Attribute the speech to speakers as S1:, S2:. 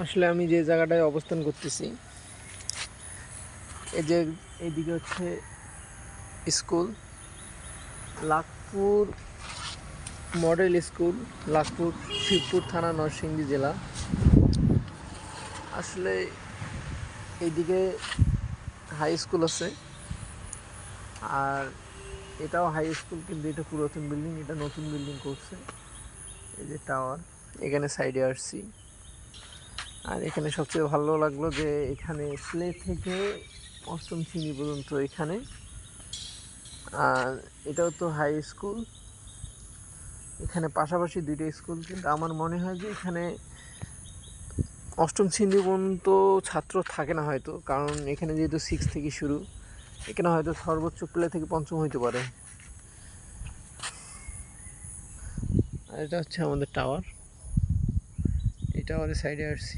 S1: আসলে আমি যে জায়গাটায় অবস্থান করতেছি, এই যে এইদিকে হচ্ছে school, Lakhpur model school, Lakhpur, Shibpur থানা নরসিংদী জেলা। আসলে এইদিকে হাই স্কুল আছে, আর এটাও হাই স্কুল কিন্তু এটা পুরাতন বিল্ডিং এটা নতুন বিল্ডিং করছে, এই যে টাওয়ার এখানে সাইডে আসছি। আর এখানে সবচেয়ে ভালো লাগল যে এখানে স্লে থেকে অষ্টম শ্রেণি পর্যন্ত এখানে। আর এটাও তো হাই স্কুল এখানে পাশাপাশি দুইটা স্কুল কিন্তু আমার মনে হয় যে এখানে অষ্টম শ্রেণি পর্যন্ত ছাত্র থাকে না হয়তো, কারণ এখানে যেহেতু সিক্স থেকে শুরু, এখানে হয়তো সর্বোচ্চ প্লে থেকে পঞ্চম হইতে পারে। আর এটা হচ্ছে আমাদের টাওয়ার এই টাওয়ারের সাইডে আসছি।